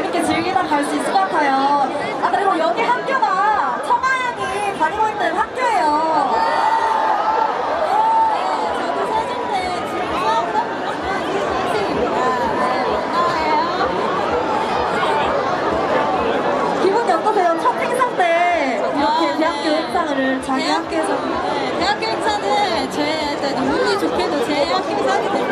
즐기다 갈 수 있을 것 같아요. 아, 그리고 여기 학교가 청아양이 다니고 있는 학교예요. 저도 지금. 네, 반가워요. 기분이 어떠세요? 첫 행사 때 이렇게 아, 대학교 네. 행사를 자기 학교에서 네, 대학교 행사는 저의 일단 운이 좋게도 제 학교 행사기 때문에